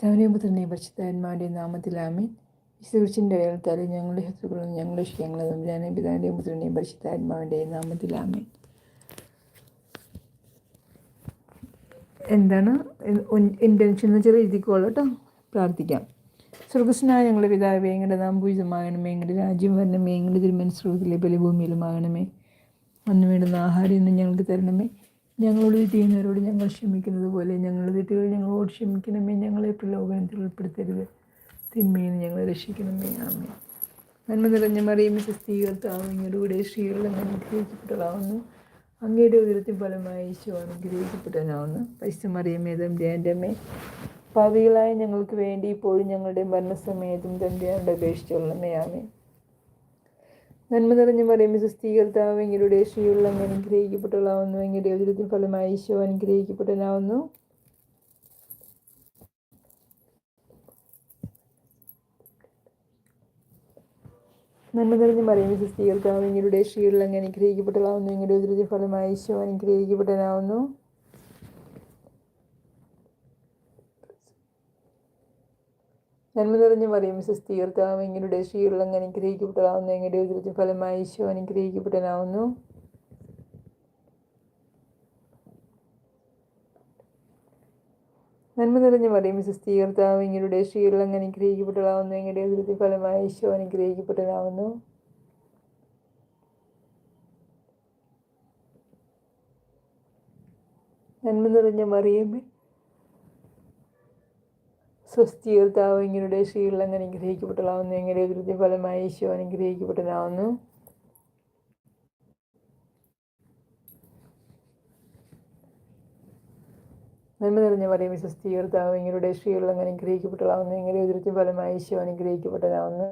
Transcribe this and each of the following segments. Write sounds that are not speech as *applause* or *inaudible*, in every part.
പിതാവിനെയും പുത്രനെയും പരിശുദ്ധാത്മാവിന്റെയും നാമത്തിലാമേൻ വിശുദ്ധിന്റെ അടയാളത്താലും ഞങ്ങളുടെ ശത്രുക്കളും ഞങ്ങളുടെ വിഷയങ്ങളും തമ്പുരാനെ പിതാവിന്റെയും പുത്രനെയും പരിശുദ്ധാത്മാവിന്റെയും നാമത്തിലാമേൻ എന്താണ്? ഇന്റൻഷൻ എന്ന് ചെറിയ എഴുതിക്കോളൂ കേട്ടോ. പ്രാർത്ഥിക്കാം. സ്വർഗസ്നായ ഞങ്ങളുടെ പിതാവേ എങ്ങളുടെ നാം പൂജിതമാകണമേ. എങ്ങളുടെ രാജ്യം വരണമേ. എങ്ങളുടെ തിരുമനസ്രോഗത്തിലെ ബലിഭൂമിയിലുമാകണമേ. അന്ന് വേണ്ടുന്ന ആഹാരം ഇന്ന് ഞങ്ങൾക്ക് തരണമേ. ഞങ്ങളോട് ചെയ്യുന്നവരോട് ഞങ്ങൾ ക്ഷമിക്കുന്നത് പോലെ ഞങ്ങളുടെ തെറ്റുകൾ ഞങ്ങളോട് ക്ഷമിക്കണമേ ഞങ്ങളെ പ്രലോഭനത്തിൽ ഉൾപ്പെടുത്തരുത്. തിന്മയിൽ ഞങ്ങളെ രക്ഷിക്കണമേ ആമേ നന്മ നിറഞ്ഞ മറിയുമ്പോൾ സ്വസ്ഥീകർത്താവ് ഇങ്ങയുടെ കൂടെ സ്ത്രീകളിലും അനുഗ്രഹിക്കപ്പെട്ടതാവുന്നു അങ്ങയുടെ ഉയരത്തിൽ ഫലമായി ഈശോ അനുഗ്രഹിക്കപ്പെട്ടവനാവുന്നു. പൈസ മറിയമേ തമ്പുരാന്റെ അമ്മേ പാവികളായ ഞങ്ങൾക്ക് വേണ്ടി ഇപ്പോഴും ഞങ്ങളുടെ മരണസമയത്തും തമ്പുരാനുടെ അപേക്ഷിച്ചുള്ളമേ ആമേ നന്മ നിറഞ്ഞു പറയും സുസ്ഥീകർത്താവ് എങ്കിലൂടെ ശ്രീയുള്ള അനുഗ്രഹിക്കപ്പെട്ടവളാവുന്നു. എങ്കിന്റെ ഉദരത്തിൽ ഫലമായി ഈശോ അനുഗ്രഹിക്കപ്പെട്ടവനാവുന്നു. നന്മ നിറഞ്ഞു പറയും സുസ്ഥീകർത്താവ് എങ്കിലൂടെ ശ്രീയുള്ള അനുഗ്രഹിക്കപ്പെട്ടവളാവുന്നു. എങ്കിന്റെ ഉദരത്തിൽ ഫലമായി ഈശോ അനുഗ്രഹിക്കപ്പെട്ടവനാവുന്നു. നന്മ നിറഞ്ഞ പറയും മിസസ് എങ്ങളുടെ എങ്ങനെയുടെ അങ്ങ് അനുഗ്രഹിക്കപ്പെട്ടതാവുന്നു എങ്ങനെയുടെ ഉദരത്തിൽ ഫലമായി ഈശോ അനുഗ്രഹിക്കപ്പെട്ടനാവുന്നു നന്മ നിറഞ്ഞ പറയും മിസസ് എങ്ങളുടെ എങ്ങനെയുടെ അങ്ങ് അനുഗ്രഹിക്കപ്പെട്ടതാവുന്നു എങ്ങനെയുടെ ഉദരത്തിൽ ഫലമായി ഈശോ അനുഗ്രഹിക്കപ്പെട്ടനാവുന്നു നന്മ നിറഞ്ഞ മറിയമ്മേ സ്വസ്ഥീകർത്താവ് ഇങ്ങനെയുടെ ശ്രീകളിൽ അങ്ങനെ അനുഗ്രഹിക്കപ്പെട്ടതാവുന്നു എങ്ങനെ കൃത്യ ഫലമായി ഈശോ അനുഗ്രഹിക്കപ്പെട്ടതാവുന്നു. നന്മ നിറഞ്ഞ പറയും സ്വസ്ഥീകർത്താവ് ഇങ്ങനെയുടെ ശ്രീകളിൽ അങ്ങനെ അനുഗ്രഹിക്കപ്പെട്ടതാവുന്നു എങ്ങനെ കൃത്യ ഫലമായി ഈശോ അനുഗ്രഹിക്കപ്പെട്ടതാവുന്നു.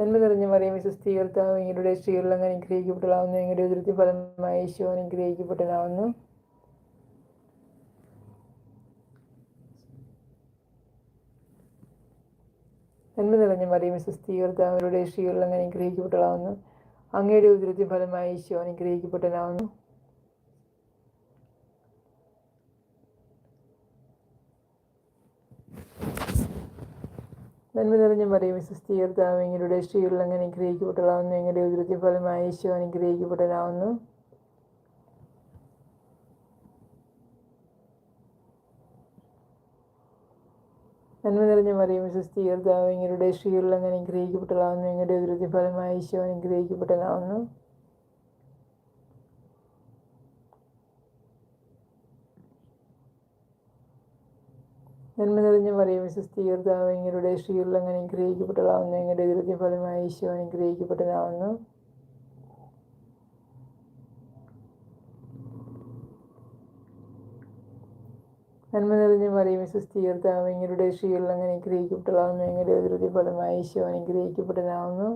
നന്മ നിറഞ്ഞ മറിയം വിശ്വസ്തീകർത്താവ് എങ്ങളുടെ സ്ത്രീകളിൽ അങ്ങ് അനുഗ്രഹിക്കപ്പെട്ടതാവുന്നു ഇങ്ങനെ ഫലമായി ഈശോ അനുഗ്രഹിക്കപ്പെട്ടതാവുന്നു നന്മ നിറഞ്ഞ മറിയം വിശ്വസ്തീകർത്താവരുടെ സ്ത്രീകളിൽ അങ്ങ് അനുഗ്രഹിക്കപ്പെട്ടതാവുന്നു അങ്ങയുടെ ഉദരത്തിൽ ഫലമായി ഈശോ അനുഗ്രഹിക്കപ്പെട്ടതാവുന്നു നന്മ നിറഞ്ഞ മറിയും വിശ്വസ്തീകർത്താവ് എങ്ങളുടെ സ്ത്രീകളിൽ അനുഗ്രഹിക്കപ്പെട്ടതാവുന്നു എങ്ങളുടെ ഉദ്രത്തി ഫലമായി ഈശോ അനുഗ്രഹിക്കപ്പെട്ടതാവുന്നു നന്മ നിറഞ്ഞ മറിയും വിശ്വസ്തീകർത്താവ് എങ്ങളുടെ സ്ത്രീകളിൽ അങ്ങനെ അനുഗ്രഹിക്കപ്പെട്ടതാവുന്നു എങ്ങളുടെ ഉദ്രത്തി ഫലമായി ഈശോ അനുഗ്രഹിക്കപ്പെട്ടതാവുന്നു നന്മ നിറഞ്ഞ പറയും വിശ്വസ്തീകർത്താവ് എങ്ങളുടെ സ്ത്രീകളിൽ അങ്ങനെ അനുഗ്രഹിക്കപ്പെട്ടതാവുന്നു എങ്ങളുടെ ഉദരത്തിൽ ഫലമായി ഈശോ അനുഗ്രഹിക്കപ്പെട്ടതാവുന്നു നന്മ നിറഞ്ഞ പറയും വിശ്വസ്തീകർത്താവ് എങ്ങളുടെ സ്ത്രീകളിൽ അങ്ങനെ അനുഗ്രഹിക്കപ്പെട്ടതാവുന്നു എങ്ങളുടെ ഉദരത്തിൽ ഫലമായി ഈശോ അനുഗ്രഹിക്കപ്പെട്ടതാവുന്നു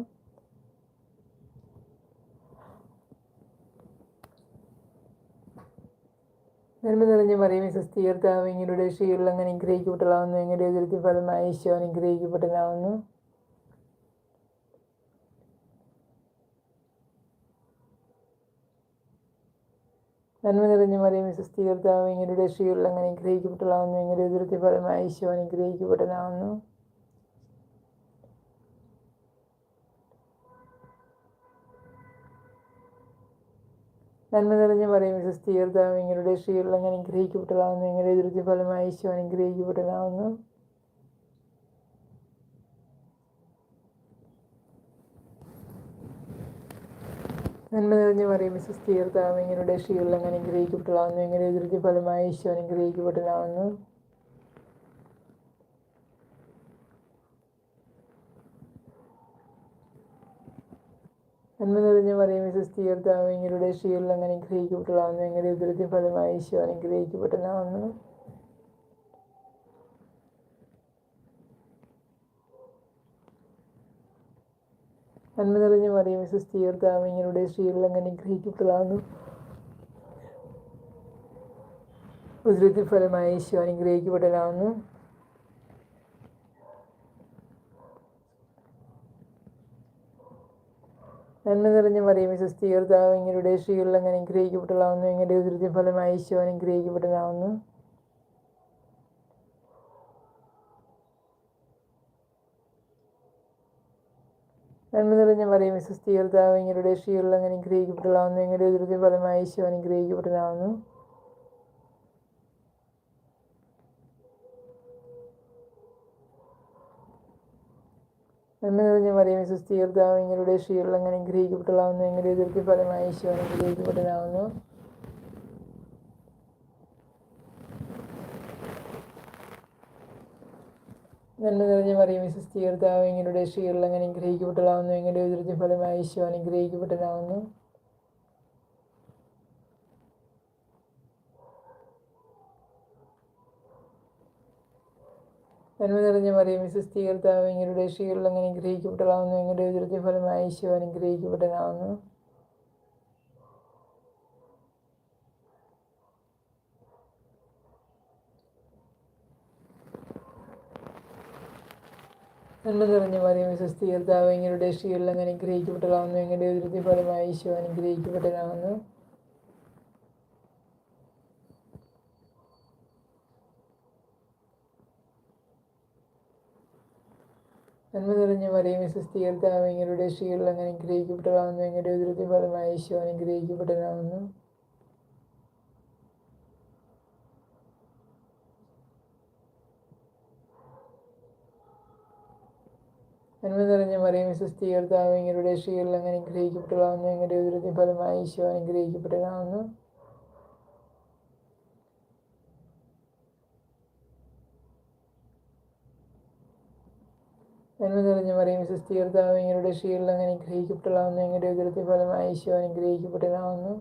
നന്മ നിറഞ്ഞ മറിയമേ സ്വസ്ഥീകർത്താവ് ഇങ്ങനെ ശ്രീകളിൽ അങ്ങനെ അനുഗ്രഹിക്കപ്പെട്ടതാവുന്നു എങ്ങനെ ഉദരത്തിൽ ഫലമായി ഈശോ അനുഗ്രഹിക്കപ്പെട്ടതാവുന്നു നന്മ നിറഞ്ഞ മറിയമേ സ്വസ്ഥീകർത്താവ് ഇങ്ങനെ ശ്രീകളിൽ അങ്ങനെ അനുഗ്രഹിക്കപ്പെട്ടതാവുന്നു എങ്ങനെ ഉദരത്തിൽ ഫലമായി ഈശോ അനുഗ്രഹിക്കപ്പെട്ടതാവുന്നു നന്മ നിറഞ്ഞ പറയും വിശ്വസ്തീകർത്താവ് നിങ്ങളുടെ ശ്രീകളിൽ അങ്ങനെ അനുഗ്രഹിക്കപ്പെട്ടതാവുന്നു നിങ്ങളുടെ എതിർത്തി ഫലമായി ഈശോ അനുഗ്രഹിക്കപ്പെട്ടതാവുന്നു നന്മ നിറഞ്ഞ പറയും വിശ്വസ്തീകർത്താവ് നിങ്ങളുടെ ശ്രീകളിൽ അങ്ങനെ അനുഗ്രഹിക്കപ്പെട്ടതാവുന്നു നിങ്ങളുടെ എതിർത്തി ഫലമായി ഈശോ അനുഗ്രഹിക്കപ്പെട്ടതാവുന്നു നന്മ നിറഞ്ഞ മിസസ് സുസ്ഥീകർത്താവ് എങ്ങനെയുടെ ശ്രീകളിൽ അങ്ങനെ അനുഗ്രഹിക്കപ്പെട്ടതാവുന്നു എങ്ങനെ ഉദരത്തിൽ ഫലമായി ഈശോ അനുഗ്രഹിക്കപ്പെട്ടതാവുന്നു നന്മ നിറഞ്ഞ മിസസ് സുസ്ഥീകർത്താവ് എങ്ങനെയുടെ ശ്രീകളിൽ അങ്ങനെ അനുഗ്രഹിക്കപ്പെട്ടതാവുന്നു ഉദരത്തിൽ ഫലമായി ഈശോ അനുഗ്രഹിക്കപ്പെട്ടതാവുന്നു നന്മ നിറഞ്ഞ മറിയും സ്വസ്ഥീകർത്താവ് ഇങ്ങനെ ശ്രീകളിൽ അങ്ങനെ അനുഗ്രഹിക്കപ്പെട്ടതാവുന്നു ഇങ്ങനെ ഉദൃതി ഫലമായി ഈശോ അനുഗ്രഹിക്കപ്പെട്ടതാവുന്നു നന്മ നിറഞ്ഞ മറിയും സ്വസ്ഥീകർത്താവ് ഇങ്ങനെ ശ്രീകളിൽ അങ്ങനെ അനുഗ്രഹിക്കപ്പെട്ടതാവുന്നു ഇങ്ങനെ ഉദൃതി ഫലമായി ഈശോ അനുഗ്രഹിക്കപ്പെട്ടതാവുന്നു നന്മ നിറഞ്ഞ മറിയമേ സുസ്ഥി ഇങ്ങനെ ഇങ്ങയുടെ സ്ത്രീകളിൽ അങ്ങനെ അനുഗ്രഹിക്കപ്പെട്ടതാവുന്നു എങ്ങനെ എതിർത്തി ഫലമായി ഈശോ അനുഗ്രഹിക്കപ്പെട്ടതാവുന്നു നന്മ നിറഞ്ഞ മറിയമേ സുസ്ഥി ഇങ്ങനെ സ്ത്രീകളിൽ അങ്ങനെ അനുഗ്രഹിക്കപ്പെട്ടതാവുന്നു എങ്ങനെ എതിർത്തി ഫലമായി ഈശോ അനുഗ്രഹിക്കപ്പെട്ടതാവുന്നു നന്മ നിറഞ്ഞ മറിയമേ വിശ്വസ്തീകർത്താവ് കർത്താവ് ഇങ്ങയുടെ അങ്ങനെ അനുഗ്രഹിക്കപ്പെട്ടതാവുന്നു എങ്ങളുടെ ഉദൃതി ഫലമായി ഈശോ അനുഗ്രഹിക്കപ്പെട്ടതാവുന്നു. നന്മ നിറഞ്ഞ മറിയമേ വിശ്വസ്തീകർത്താവ് കർത്താവ് ഇങ്ങയുടെ അങ്ങനെ അനുഗ്രഹിക്കപ്പെട്ടതാവുന്നു എങ്ങളുടെ ഉദൃതി ഫലമായി ഈശോ അനുഗ്രഹിക്കപ്പെട്ടതാവുന്നു. നന്മ നിറഞ്ഞ മറിയമേ സുസ്ഥി കർത്താവ് ശ്രീകളിൽ അങ്ങനെ അനുഗ്രഹിക്കപ്പെട്ടതാവുന്നു എങ്ങനെ ഉദൃതി ഫലമായ ഈശോ അനുഗ്രഹിക്കപ്പെട്ടതാവുന്നു നന്മ നിറഞ്ഞ മറിയമേ സുസ്ഥി കർത്താവ് ശ്രീകളിൽ അങ്ങനെ അനുഗ്രഹിക്കപ്പെട്ടതാവുന്നു എങ്ങനെ ഉദരത്തി ഫലമായ ഈശോ അനുഗ്രഹിക്കപ്പെട്ടതാവുന്നു നന്മ നിറഞ്ഞ മറിയും മിസസ് കർത്താവ് ഇങ്ങയുടെ സ്ത്രീകളിൽ അങ്ങനെ അനുഗ്രഹിക്കപ്പെട്ടതാവുന്നു എങ്ങനെ ഉദരത്തി ഫലമായി ഈശോ അനുഗ്രഹിക്കപ്പെട്ടതാവുന്നു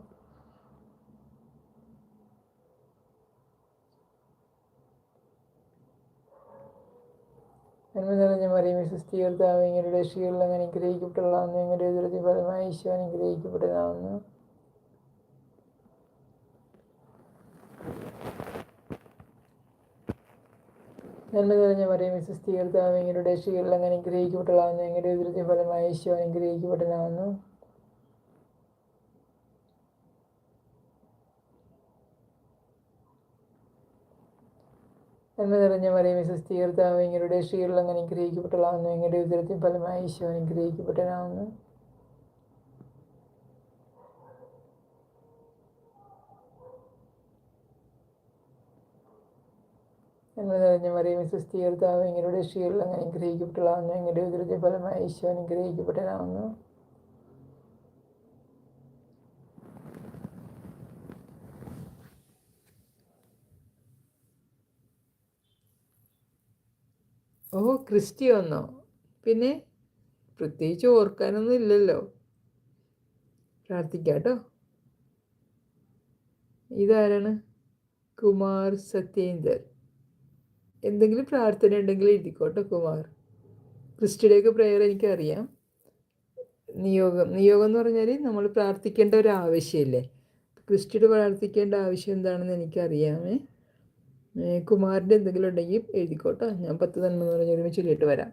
നന്മ നിറഞ്ഞ മറിയും മിസസ് കർത്താവ് ഇങ്ങയുടെ സ്ത്രീകളിൽ അങ്ങനെ അനുഗ്രഹിക്കപ്പെട്ടതാവുന്നു എങ്ങനെ ഉദരത്തി ഫലമായി ഈശോ അനുഗ്രഹിക്കപ്പെട്ടതാവുന്നു നന്മ നിറഞ്ഞ മറിയം സുസ്ഥി കർത്താവ് ഇങ്ങയുടെ സ്ത്രീകളിൽ അങ്ങനെ അനുഗ്രഹിക്കപ്പെട്ടതാവുന്നു എങ്ങനെ ഉദരത്തി ഫലമായി ഈശോ അനുഗ്രഹിക്കപ്പെട്ടതാവുന്നു നന്മ നിറഞ്ഞ മറിയം സുസ്ഥി കർത്താവ് ഇങ്ങയുടെ സ്ത്രീകളിൽ അങ്ങനെ അനുഗ്രഹിക്കപ്പെട്ടതാവുന്നു എങ്ങനെ ഉദരത്തിൻ ഫലമായി ഈശോ അനുഗ്രഹിക്കപ്പെട്ടതാവുന്നു നന്മ നിറഞ്ഞ മറിയമേ സുസ്ഥി എങ്ങനെയുടെ അങ്ങനെ അനുഗ്രഹിക്കപ്പെട്ടതാവുന്നു എങ്ങളുടെ ഉദരത്തിൻ ഫലമായി ഈശോ അനുഗ്രഹിക്കപ്പെട്ടതാവുന്നു ഓ ക്രിസ്റ്റി വന്നോ? പിന്നെ പ്രത്യേകിച്ച് ഓർക്കാനൊന്നും ഇല്ലല്ലോ. പ്രാർത്ഥിക്കാട്ടോ ഇതാരാണ്? കുമാർ സത്യേന്ദർ. എന്തെങ്കിലും പ്രാർത്ഥന ഉണ്ടെങ്കിൽ എഴുതിക്കോട്ടെ കുമാർ. ക്രിസ്റ്റിയുടെയൊക്കെ പ്രെയർ എനിക്കറിയാം. നിയോഗം നിയോഗം എന്ന് പറഞ്ഞാൽ നമ്മൾ പ്രാർത്ഥിക്കേണ്ട ഒരു ആവശ്യമില്ലേ ക്രിസ്റ്റിയുടെ പ്രാർത്ഥിക്കേണ്ട ആവശ്യം എന്താണെന്ന് എനിക്കറിയാമേ കുമാറിന്റെ എന്തെങ്കിലും ഉണ്ടെങ്കിൽ എഴുതിക്കോട്ടോ. ഞാൻ പത്ത് നന്മ എന്ന് പറഞ്ഞ് ഒരുമിച്ച് ചൊല്ലിയിട്ട് വരാം.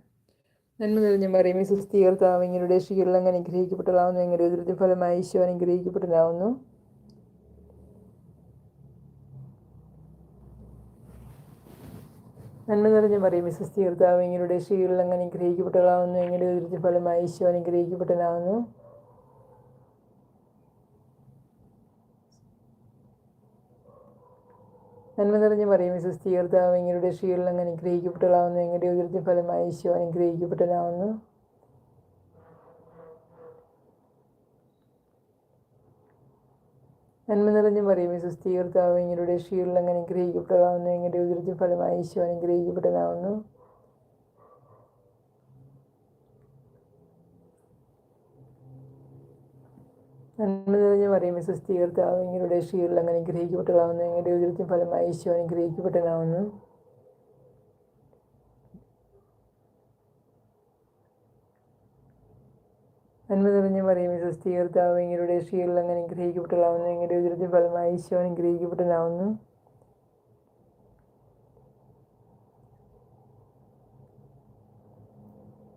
നന്മ നിറഞ്ഞ മറിയമേ സുസ്ഥീകർത്താവ് ഇങ്ങനെയുടെ അങ്ങനെ അനുഗ്രഹിക്കപ്പെട്ടതാവുന്നു എങ്ങനെ ഫലമായി ഈശോ അനുഗ്രഹിക്കപ്പെട്ടതാവുന്നു നന്മ നിറഞ്ഞ മറിയമേ സുസ്ഥീകർത്താവ് എങ്ങനെ ശ്രീകളിൽ അങ്ങനെ അനുഗ്രഹിക്കപ്പെട്ടതാവുന്നു എങ്ങനെ ഉദരത്തി ഫലമായി ഈശോ അനുഗ്രഹിക്കപ്പെട്ടതാവുന്നു നന്മ നിറഞ്ഞ പറയുമേ സുസ്ഥീകർത്താവ് ഇങ്ങയുടെ ശ്രീകളിൽ അങ്ങ് അനുഗ്രഹിക്കപ്പെട്ടതാവുന്നു എങ്ങനെ ഉദരത്തിൻ ഫലമായി ഈശോ അനുഗ്രഹിക്കപ്പെട്ടതാവുന്നു നന്മ നിറഞ്ഞ പറയുമേ സുസ്ഥീകർത്താവ് ഇങ്ങയുടെ ശ്രീകളിൽ അങ്ങനെ അനുഗ്രഹിക്കപ്പെട്ടതാവുന്നു. ഇങ്ങനെ ഉദരത്തിൻ ഫലമായി ഈശോ അനുഗ്രഹിക്കപ്പെട്ടതാവുന്നു. നന്മ നിറഞ്ഞ മറിയമേ സുസ്ഥീകർത്താവ് ഇങ്ങയുടെ ഷീറിൽ അങ്ങനെ അനുഗ്രഹിക്കപ്പെട്ടതാവുന്നു. ഇങ്ങനെ ഉദരത്തിൻ ഫലമായി ഈശോ അനുഗ്രഹിക്കപ്പെട്ടതാവുന്നു. നന്മ നിറഞ്ഞ മറിയമേ സുസ്ഥീകർത്താവ് ഇങ്ങയുടെ ഷീറിൽ അങ്ങനെ അനുഗ്രഹിക്കപ്പെട്ടതാവുന്നു എങ്ങനെ ഉദരത്തിൻ ഫലമായി ഈശോ അനുഗ്രഹിക്കപ്പെട്ടതാവുന്നു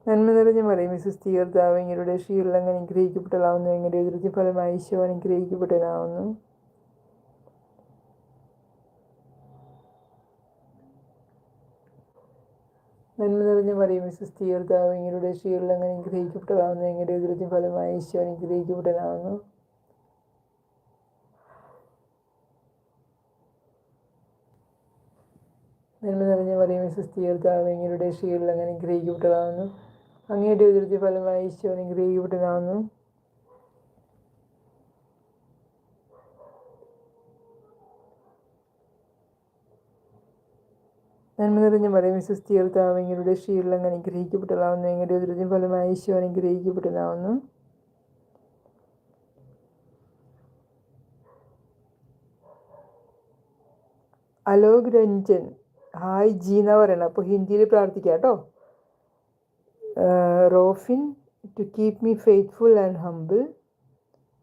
നന്മ നിറഞ്ഞ പറയും സുസ്ഥീകർത്താവ് ഇങ്ങരുടെ ശ്രീകളിൽ അങ്ങനെ അനുഗ്രഹിക്കപ്പെട്ടതാവുന്നു എങ്ങനെ എതിർത്തി ഫലമായി ഈശോ അനുഗ്രഹിക്കപ്പെട്ടതാവുന്നു നന്മ നിറഞ്ഞ മറിയമേ തീർത്താവ് ഇങ്ങരുടെ ഷീറിൽ അങ്ങനെ അനുഗ്രഹിക്കപ്പെട്ടതാവുന്നു എങ്ങനെ എതിർത്തി ഫലമായി ഈശോ അനുഗ്രഹിക്കപ്പെട്ടതാവുന്നു നന്മ നിറഞ്ഞ മറിയമേ തീർത്താവ് ഇങ്ങരുടെ ഷീറിൽ അങ്ങനെ അനുഗ്രഹിക്കപ്പെട്ടതാവുന്നു അങ്ങയുടെ എതിർത്തി ഫലമായി ഈശോ അനുഗ്രഹിക്കപ്പെട്ടതാവുന്നു നന്മ നിറഞ്ഞ മറിയം ഷീറിൽ അങ്ങനെ അനുഗ്രഹിക്കപ്പെട്ടതാവുന്നു. എങ്ങനെ ദുരിതം ഫലമായി ഈശോ അനുഗ്രഹിക്കപ്പെട്ടതാവുന്നു. അലോക് രഞ്ജൻ ഹായ് ജി എന്നാ പറയണം. അപ്പോൾ ഹിന്ദിയിൽ പ്രാർത്ഥിക്കാം കേട്ടോ. Rofin to keep me faithful and humble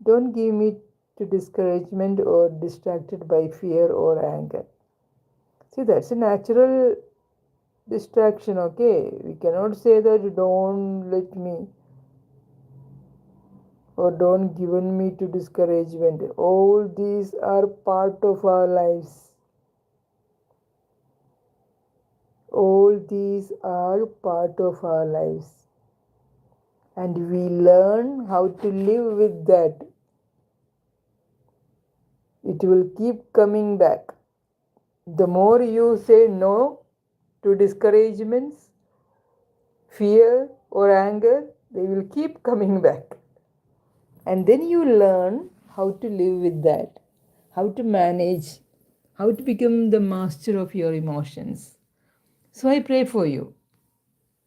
don't give me to discouragement or distracted by fear or anger See, that's a natural distraction, okay? We cannot say that don't let me or don't given me to discouragement. All these are part of our lives. All these are part of our lives. And we learn how to live with that. It will keep coming back the more you say no to discouragements, fear, or anger, they will keep *laughs* coming back. And then you learn how to live with that, how to manage, how to become the master of your emotions. So I pray for you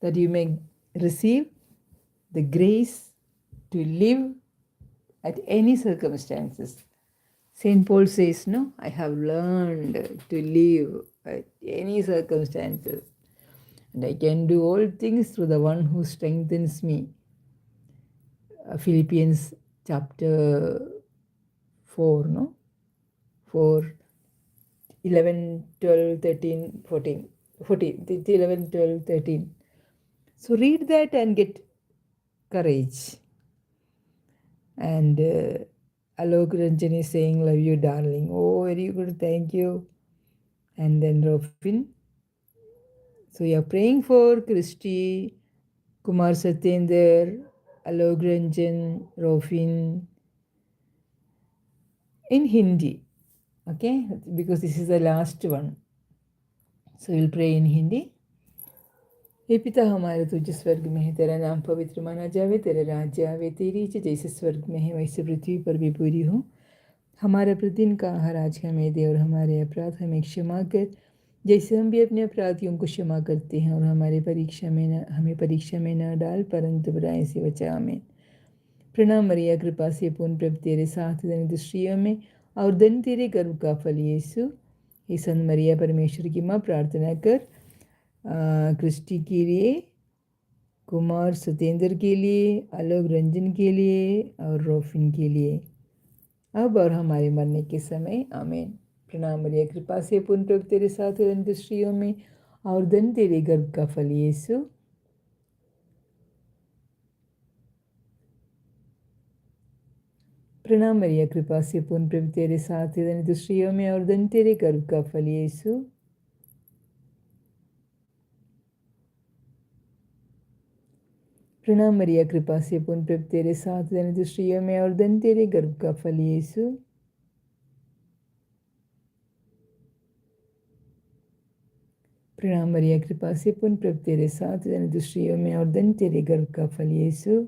that you may receive the grace to live at any circumstances. St. Paul says, No, I have learned to live at any circumstances, and I can do all things through the one who strengthens me. Uh, Philippians chapter 4, no? 4, 11, 12, 13, 14. 14, th- th- 11, 12, 13. So read that and get courage. And uh, Alok Ranjan is saying, Love you, darling. Oh, very good. Thank you. And then Rofin. So you're praying for Christy, Kumar Satyender, Alok Ranjan, Rofin in Hindi. Okay? Because this is the last one. So we'll pray in Hindi. हे पिता हमारे तुझ स्वर्ग में है, तेरा नाम पवित्र माना जावे, तेरा राज्य आवे, तेरी इच्छा जैसे स्वर्ग में है, वैसे पृथ्वी पर भी पूरी हो। हमारा प्रतिदिन का आहार आज हमें दे और हमारे अपराध हमें क्षमा कर, जैसे हम भी अपने अपराधियों को क्षमा करते हैं और हमारे परीक्षा में न, हमें परीक्षा में न डाल, परंतु बुराई से बचा हमें प्रणाम मरिया, कृपा से पूर्ण प्रभ तेरे साथ धन दृष्टियों में और धन तेरे गर्व का फल, यीशु। हे सन मरिया, परमेश्वर की माँ, प्रार्थना कर क्रिस्टी के लिए, कुमार सत्येंद्र के लिए, आलोक रंजन के लिए और रोफिन के लिए। अब और हमारे मरने के समय, आमीन। प्रणाम मरिया, कृपा से पूर्ण प्रभु तेरे साथ स्त्रियों में, और धन तेरे गर्भ का फल यीशु। प्रणाम मरिया, कृपा से पूर्ण प्रभु तेरे साथ स्त्रियों में, और धन तेरे गर्भ का फल यीशु। प्रणाम मरिया कृपा से पूर्ण प्रभ तेरे साथ धन दृष्टियों में और धन तेरे गर्भ का फल यीशु प्रणाम मरिया कृपा से पूर्ण प्रभ तेरे साथ धन दृष्टियों में और धन तेरे गर्भ का फल यीशु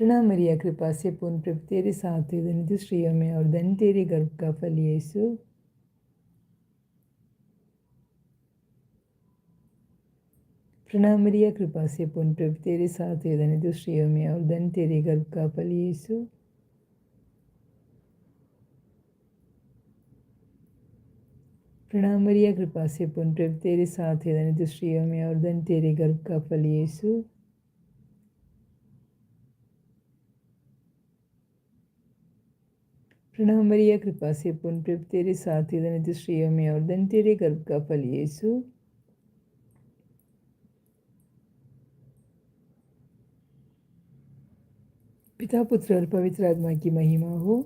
प्रणाम मरिया कृपा से पूर्ण प्रभ तेरे साथ धन दृष्टियों में और धन तेरे गर्भ का फल यीशु प्रणाम मरिया कृपा से पूर्ण प्रभु तेरे साथ है धन दुष्टियों में और धन तेरे गर्भ का फल यीशु प्रणाम मरिया कृपा से पूर्ण प्रभु तेरे साथ है धन दुष्टियों में और धन तेरे गर्भ का फल यीशु प्रणाम मरिया कृपा से पूर्ण प्रभु तेरे साथ ही धनित श्रेयों में और धन तेरे गर्भ का फल यीशु पिता पुत्र और पवित्र आत्मा की महिमा हो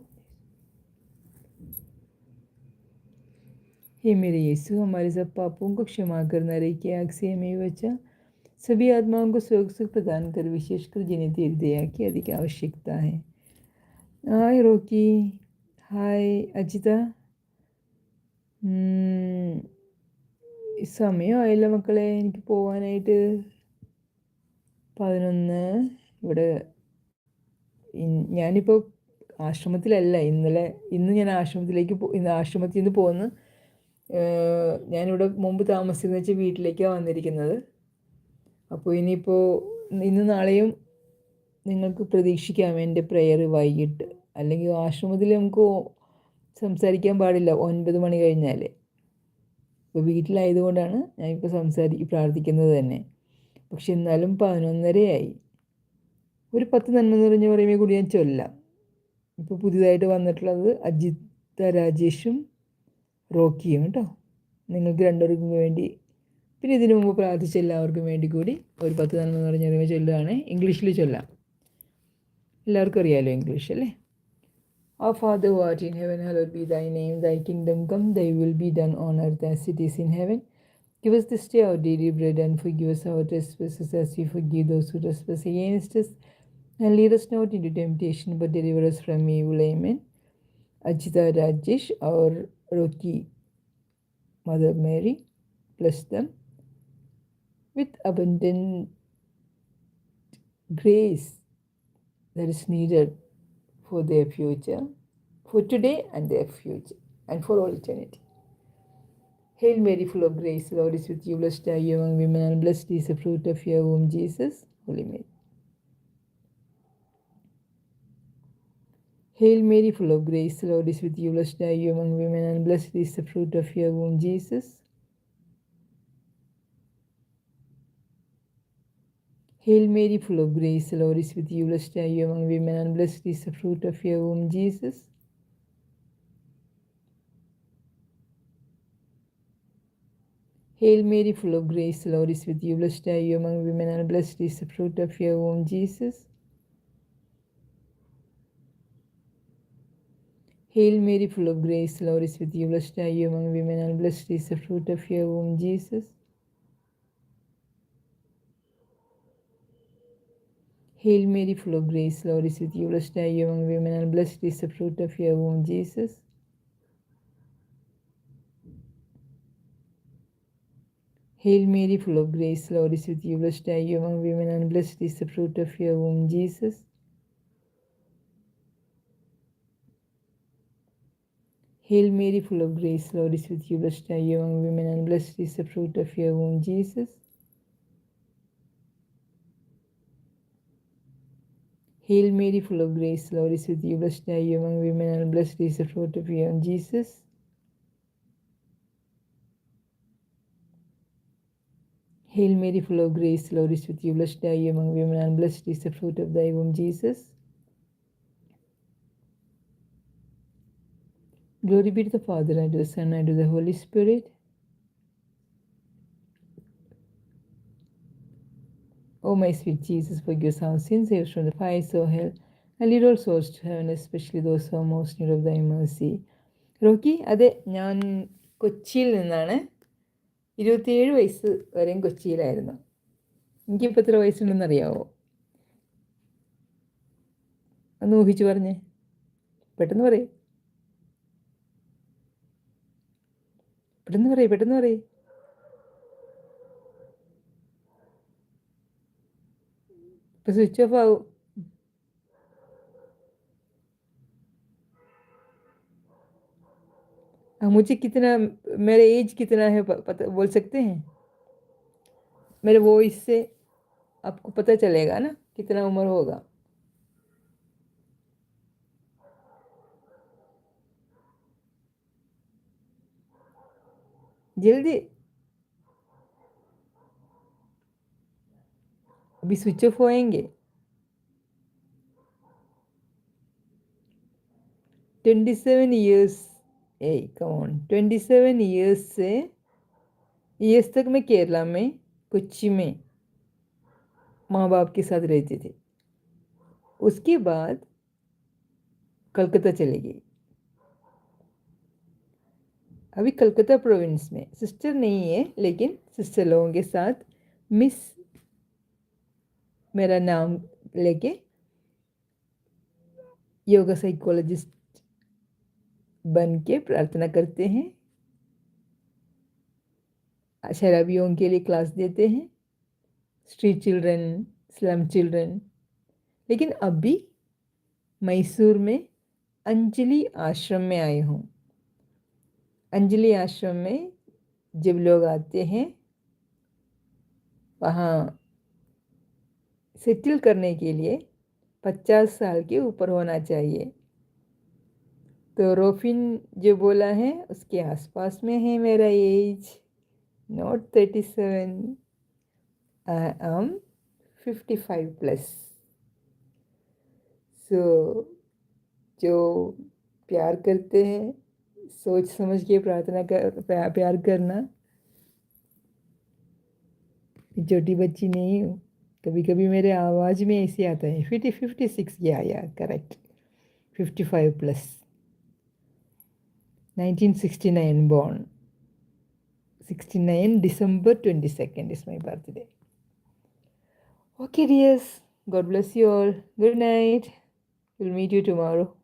हे मेरे यीशु हमारे सब पापों को क्षमा करना रे की आग से हमें बचा सभी आत्माओं को स्वर्ग सुख प्रदान कर विशेषकर जिन्हें तेरी दया की अधिक आवश्यकता है हाय रोकी ഹായ് അജിത സമയമായില്ല മക്കളെ എനിക്ക് പോകാനായിട്ട് പതിനൊന്ന് ഇവിടെ ഞാനിപ്പോൾ ആശ്രമത്തിലല്ല ഇന്നലെ ഇന്ന് ഞാൻ ആശ്രമത്തിലേക്ക് ഇന്ന് ആശ്രമത്തിൽ നിന്ന് പോന്ന് ഞാനിവിടെ മുമ്പ് താമസിക്കുന്ന വെച്ചാൽ വീട്ടിലേക്കാണ് വന്നിരിക്കുന്നത്. അപ്പോൾ ഇനിയിപ്പോൾ ഇന്ന് നാളെയും നിങ്ങൾക്ക് പ്രതീക്ഷിക്കാം എന്റെ പ്രെയർ വൈകിട്ട്. അല്ലെങ്കിൽ ആശ്രമത്തിൽ നമുക്ക് സംസാരിക്കാൻ പാടില്ല ഒൻപത് മണി കഴിഞ്ഞാൽ ഇപ്പോൾ വീട്ടിലായതുകൊണ്ടാണ് ഞാനിപ്പോൾ സംസാരി പ്രാർത്ഥിക്കുന്നത് തന്നെ. പക്ഷെ എന്നാലും പതിനൊന്നരയായി. ഒരു പത്ത് നന്മ നിറഞ്ഞ പറയുമ്പോൾ കൂടി ഞാൻ ചൊല്ലാം ഇപ്പോൾ പുതിയതായിട്ട് വന്നിട്ടുള്ളത് അജിത്ത രാജേഷും റോക്കിയും കേട്ടോ നിങ്ങൾക്ക് രണ്ടുപേർക്കും വേണ്ടി പിന്നെ ഇതിനു മുമ്പ് പ്രാർത്ഥിച്ച എല്ലാവർക്കും വേണ്ടി കൂടി ഒരു പത്ത് നന്മ നിറഞ്ഞ പറയുമ്പോൾ ചൊല്ലുകയാണ് ഇംഗ്ലീഷിൽ ചൊല്ലാം എല്ലാവർക്കും അറിയാമല്ലോ ഇംഗ്ലീഷ് അല്ലേ Our Father who art in heaven, hallowed be thy name. Thy kingdom come, thy will be done on earth as it is in heaven. Give us this day our daily bread and forgive us our trespasses as we forgive those who trespass against us. And lead us not into temptation, but deliver us from evil. Amen. Ajita Rajesh, our Roki Mother Mary, bless them with abundant grace that is needed for their future, for today and their future, and for all eternity. Hail Mary, full of grace, Lord is with you. Blessed are you among women, and blessed is the fruit of your womb, Jesus. Holy Mary. Hail Mary, full of grace, the Lord is with you. Blessed are you among women, and blessed is the fruit of your womb, Jesus. Hail Mary, full of grace, the Lord is with you. Blessed are you among women, and blessed is the fruit of your womb, Jesus. Hail Mary, full of grace, the Lord is with you. Blessed are you among women, and blessed is the fruit of your womb, Jesus. Hail Mary, full of grace, Lord is with you. Blessed are you among women, and blessed is the fruit of your womb, Jesus. Hail Mary, full of grace, Lord is with you. Blessed are you among women, and blessed is the fruit of your womb, Jesus. Hail Mary, full of grace, Lord is with you. Blessed are you among women, and blessed is the fruit of your womb, Jesus. Hail Mary, full of grace, Lord is with you. Blessed are you among women, and blessed is the fruit of your womb, Jesus. Hail Mary, full of grace, Lord is with you. Blessed are you among women, and blessed is the fruit of your womb, Jesus. Hail Mary, full of grace, Lord is with you. Blessed are you among women, and blessed is the fruit of thy womb, Jesus. Glory be to the Father, and to the Son, and to the Holy Spirit O my sweet Jesus, forgive our sins, save us from the fires of hell, and lead all souls to heaven, especially those who are most need of thy mercy. Rocky അതെ ഞാൻ കൊച്ചിയിൽ നിന്നാണ് ഇരുപത്തിയേഴ് വയസ്സ് വരെയും കൊച്ചിയിലായിരുന്നു എനിക്കിപ്പോൾ എത്ര വയസ്സുണ്ടെന്നറിയാവോ ഒന്ന് ഊഹിച്ചു പറഞ്ഞേ പെട്ടെന്ന് പറയേ പെട്ടെന്ന് പറയേ പെട്ടെന്ന് പറയേ तो स्विच ऑफ आओ मुझे कितना मेरा एज कितना है पता बोल सकते हैं मेरे वॉइस से आपको पता चलेगा ना कितना उम्र होगा जल्दी। अभी स्विच ऑफ़ होएँगे। ट्वेंटी सेवन ईयर्स ए कौन ट्वेंटी सेवन ईयर्स से ईयर्स तक मैं केरला में, कोच्चि में माँ बाप के साथ रहती थी। उसके बाद कलकत्ता चली गई। अभी कलकत्ता प्रोविंस में। सिस्टर नहीं है, लेकिन सिस्टर लोगों के साथ मिस मेरा नाम लेके योगा साइकोलॉजिस्ट बन के प्रार्थना करते हैं। शराबियों के लिए क्लास देते हैं। स्ट्रीट चिल्ड्रन स्लम चिल्ड्रन लेकिन अभी मैसूर में अंजलि आश्रम में आई हूँ। अंजलि आश्रम में जब लोग आते हैं, वहाँ सेटल करने के लिए पचास साल के ऊपर होना चाहिए। तो रोफिन जो बोला है, उसके आसपास में है मेरा age not thirty seven I am fifty five plus so जो प्यार करते हैं सोच समझ के प्रार्थना कर प्यार करना छोटी बच्ची नहीं हूँ कभी कभी मेरे आवाज़ में ऐसे आता है fifty fifty six yeah yeah correct fifty five plus nineteen sixty nine born sixty nine December twenty second is my birthday okay dears God bless you all. Good night. We'll meet you tomorrow.